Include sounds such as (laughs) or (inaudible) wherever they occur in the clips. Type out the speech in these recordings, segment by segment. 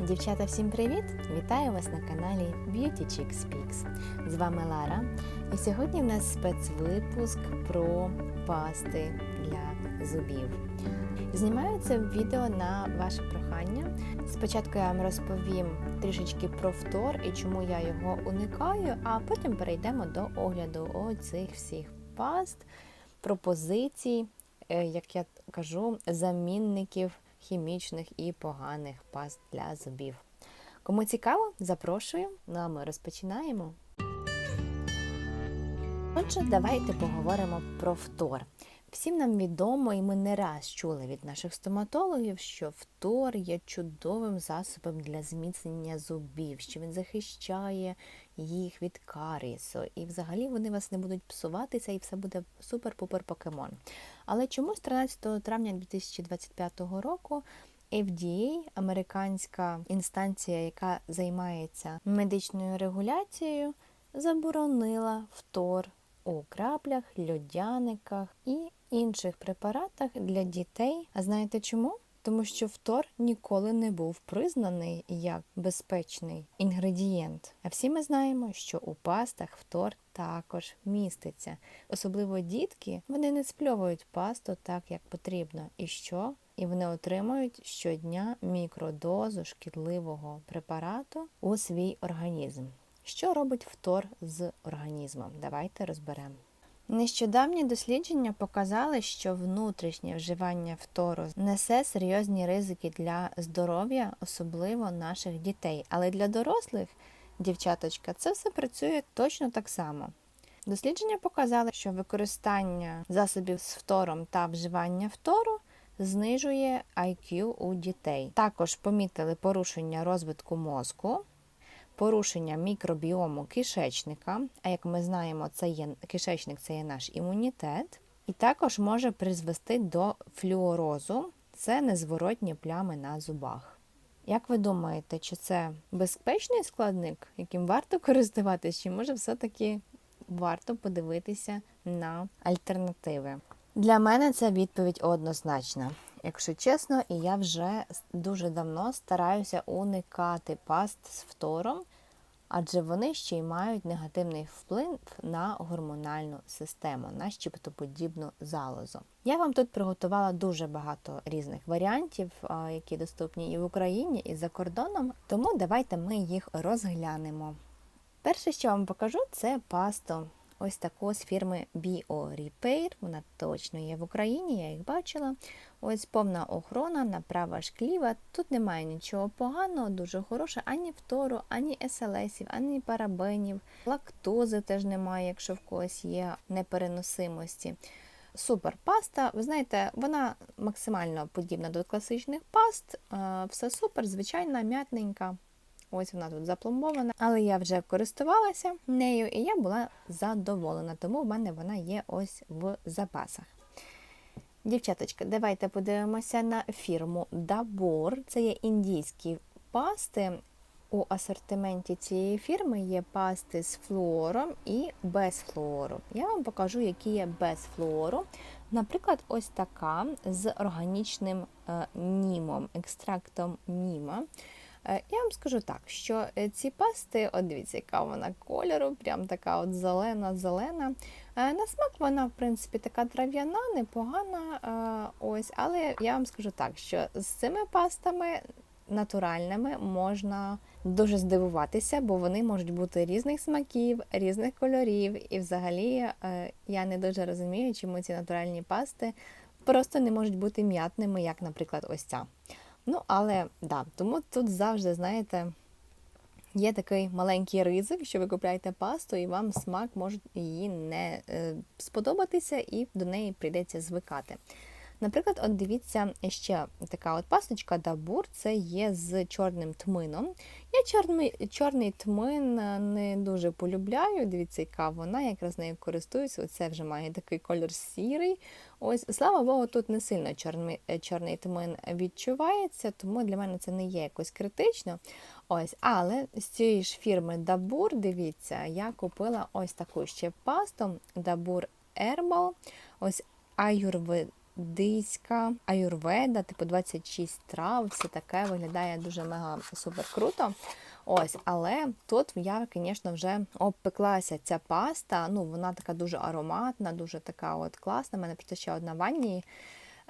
Дівчата, всім привіт! Вітаю вас на каналі Beauty Chick Speaks. З вами Лара. І сьогодні в нас спецвипуск про пасти для зубів. Знімаю це відео на ваше прохання. Спочатку я вам розповім трішечки про фтор і чому я його уникаю, а потім перейдемо до огляду оцих всіх паст, пропозицій, е, як я кажу, замінників хімічних і поганих паст для зубів. Кому цікаво, запрошую. Ну а ми розпочинаємо. Отже, давайте поговоримо про фтор. Всім нам відомо, і ми не раз чули від наших стоматологів, що фтор є чудовим засобом для зміцнення зубів, що він захищає їх від карісу, і взагалі вони вас не будуть псуватися, і все буде супер-пупер покемон. Але чомусь 13 травня 2025 року FDA, американська інстанція, яка займається медичною регуляцією, заборонила фтор у краплях, льодяниках і інших препаратах для дітей. А знаєте чому? Тому що фтор ніколи не був признаний як безпечний інгредієнт. А всі ми знаємо, що у пастах фтор також міститься. Особливо дітки вони не спльовують пасту так, як потрібно. І що? І вони отримують щодня мікродозу шкідливого препарату у свій організм. Що робить фтор з організмом? Давайте розберемо. Нещодавні дослідження показали, що внутрішнє вживання фтору несе серйозні ризики для здоров'я, особливо наших дітей. Але для дорослих, дівчаточка, це все працює точно так само. Дослідження показали, що використання засобів з фтором та вживання фтору знижує IQ у дітей. Також помітили порушення розвитку мозку порушення мікробіому кишечника, а як ми знаємо, це є кишечник це є наш імунітет, і також може призвести до флюорозу, це незворотні плями на зубах. Як ви думаєте, чи це безпечний складник, яким варто користуватися, чи може все-таки варто подивитися на альтернативи? Для мене це відповідь однозначна. Якщо чесно, і я вже дуже давно стараюся уникати паст з фтором, адже вони ще й мають негативний вплив на гормональну систему, на щептоподібну залозу. Я вам тут приготувала дуже багато різних варіантів, які доступні і в Україні, і за кордоном, тому давайте ми їх розглянемо. Перше, що вам покажу, це пасту ось таку з фірми BioRepair. Вона точно є в Україні, я їх бачила. Ось повна охорона, направа шкліва. Тут немає нічого поганого, дуже хороше, ані фтору, ані СЛСів, ані парабенів, лактози теж немає, якщо в когось є непереносимості. Супер паста, ви знаєте, вона максимально подібна до класичних паст. Все супер, звичайна, м'ятненька. Ось вона тут запломбована, але я вже користувалася нею і я була задоволена, тому в мене вона є ось в запасах. Дівчаточка, давайте подивимося на фірму Dabur. Це є індійські пасти. У асортименті цієї фірми є пасти з флуором і без флуору. Я вам покажу, які є без флуору. Наприклад, ось така з органічним е, німом, екстрактом німа. Е, я вам скажу так, що е, ці пасти, от дивіться, яка вона кольору, прям така от зелена-зелена. Е, на смак вона, в принципі, така трав'яна, непогана. ось, Але я вам скажу так, що з цими пастами натуральними можна дуже здивуватися, бо вони можуть бути різних смаків, різних кольорів. І взагалі я не дуже розумію, чому ці натуральні пасти просто не можуть бути м'ятними, як, наприклад, ось ця. Ну, але да, тому тут завжди, знаєте, є такий маленький ризик, що ви купляєте пасту, і вам смак може її не е, сподобатися, і до неї прийдеться звикати. Наприклад, от дивіться, ще така от пасточка Дабур, це є з чорним тмином. Я чорний чорний тмин е, не дуже полюбляю. Дивіться, яка вона, якраз нею користуюся. Оце вже має такий кольор сірий. Ось, слава Богу, тут не сильно чорний е, чорний тмин відчувається, тому для мене це не є якось критично. Ось, Але з цієї ж фірми Дабур, дивіться, я купила ось таку ще пасту Дабур Herbal. Ось аюрвед індійська аюрведа, типу 26 трав, все таке виглядає дуже мега супер круто. Ось, але тут я, звісно, вже обпеклася ця паста. Ну, вона така дуже ароматна, дуже така от класна. У мене просто ще одна ванні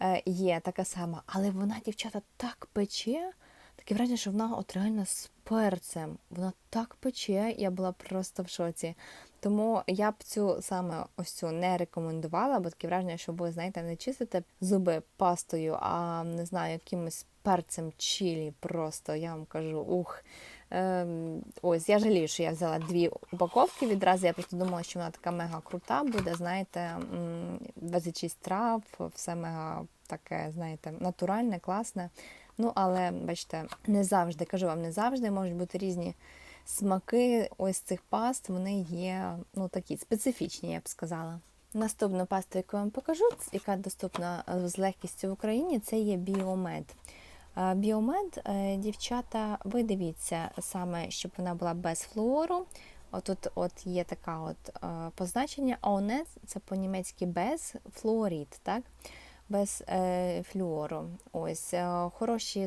е, є така сама. Але вона, дівчата, так пече. Таке враження, що вона от реально з перцем. Вона так пече, я була просто в шоці. Тому я б цю саме ось цю не рекомендувала, бо таке враження, що ви, знаєте, не чистите зуби пастою, а не знаю, якимось перцем чилі. Просто я вам кажу, ух. Ем, ось, я жалію, що я взяла дві упаковки відразу. Я просто думала, що вона така мега крута буде. Знаєте, 26 трав, все мега таке, знаєте, натуральне, класне. Ну, але бачите, не завжди, кажу вам, не завжди можуть бути різні смаки ось цих паст, вони є ну, такі специфічні, я б сказала. Наступну пасту, яку я вам покажу, яка доступна е, з легкістю в Україні, це є біомед. Е, Біомед, е, дівчата, ви дивіться саме, щоб вона була без флуору. Отут от є така от позначення. Онес це по-німецьки без флуорид, так? Без е, флюору. Ось е, Хороші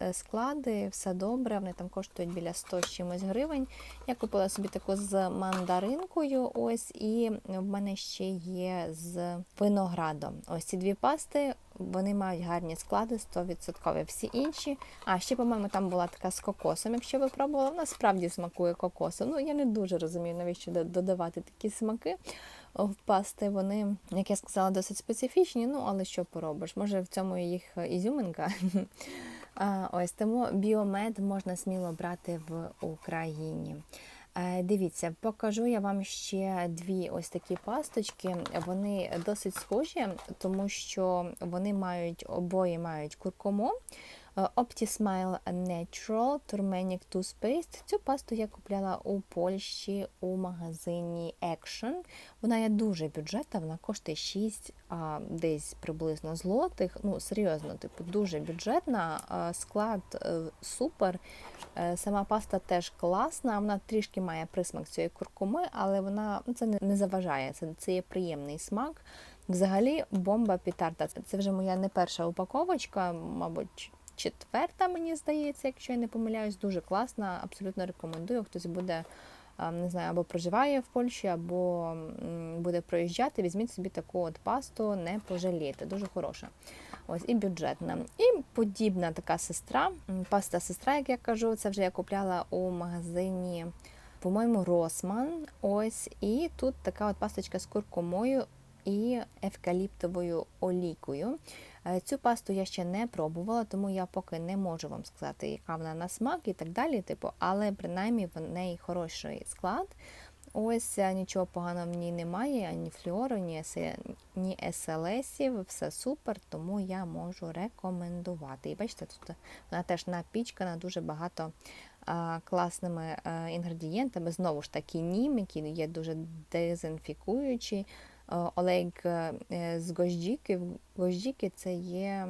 е, склади, все добре, вони там коштують біля 100 чимось гривень. Я купила собі таку з мандаринкою, ось, і в мене ще є з виноградом. Ось ці дві пасти. Вони мають гарні склади, 100%. Всі інші. А ще, по-моєму, там була така з кокосом. Якщо ви пробували, вона справді смакує кокосом. Ну, я не дуже розумію, навіщо додавати такі смаки в пасти. Вони, як я сказала, досить специфічні, ну але що поробиш? Може в цьому їх ізюминка. (laughs) Ось тому біомед можна сміло брати в Україні. Е, дивіться, покажу я вам ще дві ось такі пасточки. Вони досить схожі, тому що вони мають обоє мають куркуму. Optismile Natural Turmeric Toothpaste. Цю пасту я купляла у Польщі у магазині Action. Вона є дуже бюджетна, вона коштує 6 а, десь приблизно злотих. Ну, серйозно, типу, дуже бюджетна. Склад е, супер. Е, сама паста теж класна, вона трішки має присмак цієї куркуми, але вона ну, це не заважає, це, це є приємний смак. Взагалі, бомба пітарда. Це вже моя не перша упаковочка, мабуть четверта, мені здається, якщо я не помиляюсь, дуже класна. Абсолютно рекомендую. Хтось буде не знаю, або проживає в Польщі, або буде проїжджати. Візьміть собі таку от пасту, не пожалієте. Дуже хороша. Ось і бюджетна. І подібна така сестра. Паста сестра, як я кажу, це вже я купляла у магазині. По-моєму, Росман. Ось, і тут така от пасточка з куркумою і евкаліптовою олійкою. Е, цю пасту я ще не пробувала, тому я поки не можу вам сказати, яка вона на смак і так далі. Типу, але принаймні в неї хороший склад. Ось е, нічого поганого в ній немає, ані флюору, ні, СЛСів, все супер, тому я можу рекомендувати. І бачите, тут вона теж напічкана дуже багато а, класними а, інгредієнтами. Знову ж таки, нім, які є дуже дезінфікуючі. Е, Олег е, з Гождіки. Гождіки це є,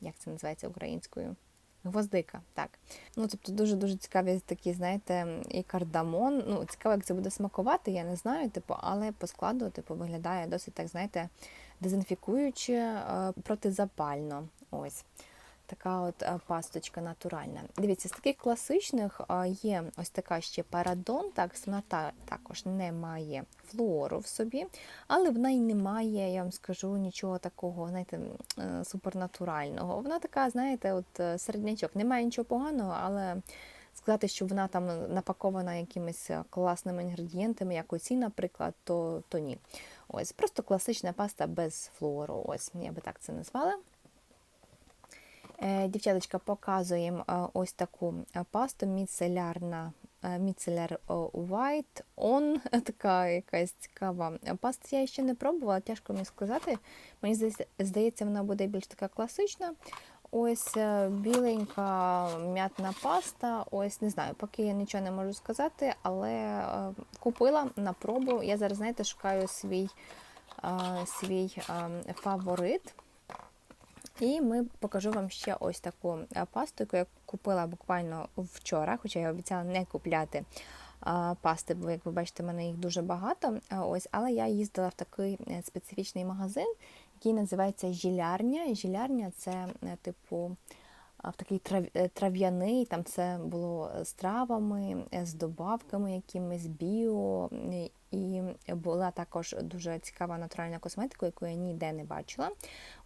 як це називається українською? Гвоздика, так. Ну, тобто дуже-дуже цікаві такі, знаєте, і кардамон. Ну, цікаво, як це буде смакувати, я не знаю, типу, але по складу, типу, виглядає досить так, знаєте, дезінфікуюче, е, протизапально. Ось така от е, пасточка натуральна. Дивіться, з таких класичних е, є ось така ще парадон, так, вона також не має флуору в собі, але вона й не має, я вам скажу, нічого такого, знаєте, е, супернатурального. Вона така, знаєте, от середнячок. Немає нічого поганого, але. Сказати, що вона там напакована якимись класними інгредієнтами, як оці, наприклад, то то ні. Ось Просто класична паста без флуору. Ось, я би так це назвала. Е, дівчаточка, показуємо е, ось таку е, пасту міцелярна. Міцелер White On, (laughs) така якась цікава паста. Я ще не пробувала, тяжко мені сказати. Мені здається, вона буде більш така класична. Ось біленька м'ятна паста. Ось не знаю, поки я нічого не можу сказати, але купила на пробу. Я зараз, знаєте, шукаю свій, свій фаворит. І ми покажу вам ще ось таку е, пасту, яку я купила буквально вчора, хоча я обіцяла не купляти пасти, бо, як ви бачите, в мене їх дуже багато. Ось, Але я їздила в такий е, специфічний магазин, який називається Жілярня. Жілярня це е, типу в такий е, трав'яний, там це було з травами, е, з добавками якимись біо. е, І була також дуже цікава натуральна косметика, яку я ніде не бачила.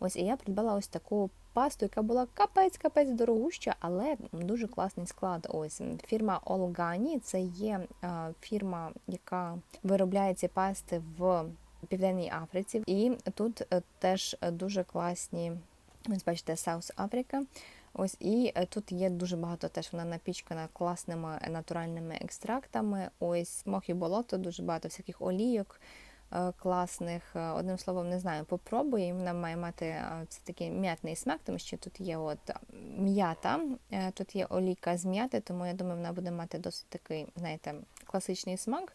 Ось і я придбала ось таку пасту, яка була капець-капець дорогуща, але дуже класний склад. Ось фірма Олгані це є фірма, яка виробляє ці пасти в Південній Африці. І тут е, теж дуже класні, ось бачите, Саус Африка. Ось і е, тут є дуже багато теж вона напічкана класними натуральними екстрактами. Ось мох і болото, дуже багато всяких олійок е, класних. Е, Одним словом, не знаю, попробую. Вона має мати е, це такий м'ятний смак, тому що тут є от е, м'ята, е, тут є олійка з м'яти, тому я думаю, вона буде мати досить такий, знаєте, класичний смак.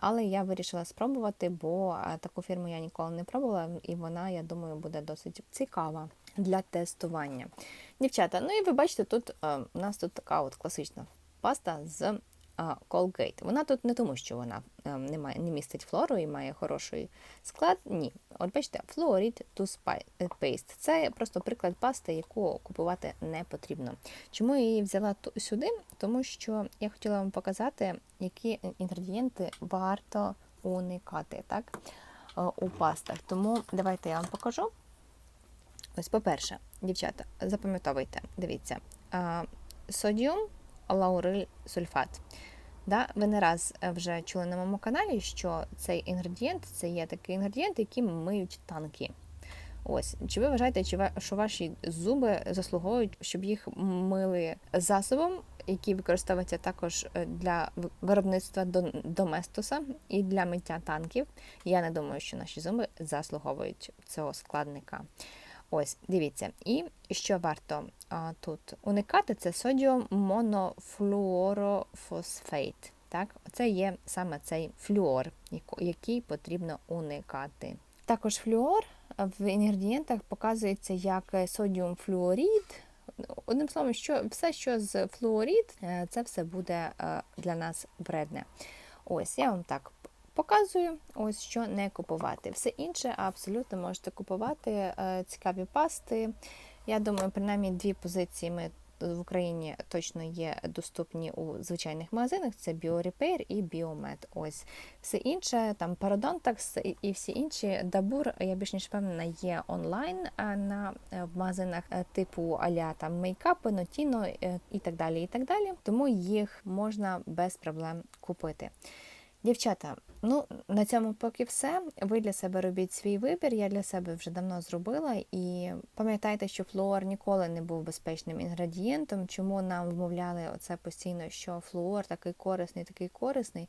Але я вирішила спробувати, бо е, таку фірму я ніколи не пробувала, і вона, я думаю, буде досить цікава для тестування. Дівчата, ну і ви бачите, тут е, у нас тут така от класична паста з е, Colgate. Вона тут не тому, що вона е, не, має, не містить флору і має хороший склад. Ні. От бачите, Fluoride Toothpaste. Paste. Це просто приклад пасти, яку купувати не потрібно. Чому я її взяла сюди? Тому що я хотіла вам показати, які інгредієнти варто уникати так, е, у пастах. Тому давайте я вам покажу. Ось, по-перше, дівчата, запам'ятовуйте, дивіться, содіум лауриль сульфат. Да, ви не раз е, вже чули на моєму каналі, що цей інгредієнт це є такий інгредієнт, яким миють танки. Ось, чи ви вважаєте, що ваші зуби заслуговують, щоб їх мили засобом, який використовується також е, для виробництва доместоса і для миття танків? Я не думаю, що наші зуби заслуговують цього складника. Ось, дивіться, і що варто а, тут уникати, це содіум монофлуорофосфейт. Так, це є саме цей флюор, який потрібно уникати. Також флюор в інгредієнтах показується як содіум флюорід. Одним словом, що все, що з флуорід, е, це все буде е, для нас вредне. Ось я вам так показую, ось що не купувати. Все інше абсолютно можете купувати. е, Цікаві пасти. Я думаю, принаймні дві позиції ми в Україні точно є доступні у звичайних магазинах: це BioRepair і Biomed. Ось все інше, там Parodontax і- всі інші Дабур, я більш ніж впевнена, є онлайн а на е, в магазинах е, типу аля там мейкапи, Нотіно е, і так далі. І так далі. Тому їх можна без проблем купити. Дівчата, ну на цьому поки все. Ви для себе робіть свій вибір. Я для себе вже давно зробила. І пам'ятайте, що флуор ніколи не був безпечним інгредієнтом. Чому нам вмовляли оце постійно, що флуор такий корисний, такий корисний.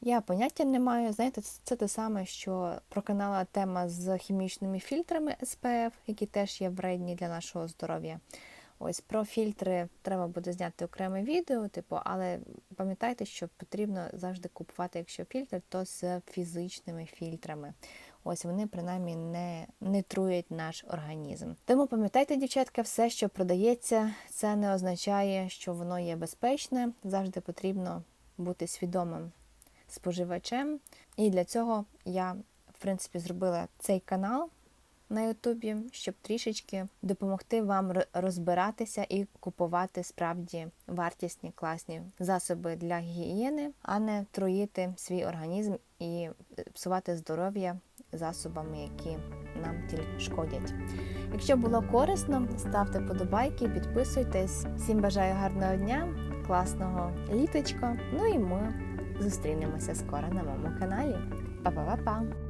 Я поняття не маю. Знаєте, це те саме, що проканала тема з хімічними фільтрами SPF, які теж є вредні для нашого здоров'я. Ось про фільтри треба буде зняти окреме відео, типу, але пам'ятайте, що потрібно завжди купувати, якщо фільтр, то з фізичними фільтрами. Ось вони принаймні не, не труять наш організм. Тому пам'ятайте, дівчатка, все, що продається, це не означає, що воно є безпечне. Завжди потрібно бути свідомим споживачем. І для цього я, в принципі, зробила цей канал на Ютубі, щоб трішечки допомогти вам розбиратися і купувати справді вартісні класні засоби для гігієни, а не труїти свій організм і е, псувати здоров'я засобами, які нам тільки шкодять. Якщо було корисно, ставте подобайки, підписуйтесь. Всім бажаю гарного дня, класного літочка. Ну і ми зустрінемося скоро на моєму каналі. Па-па-па-па!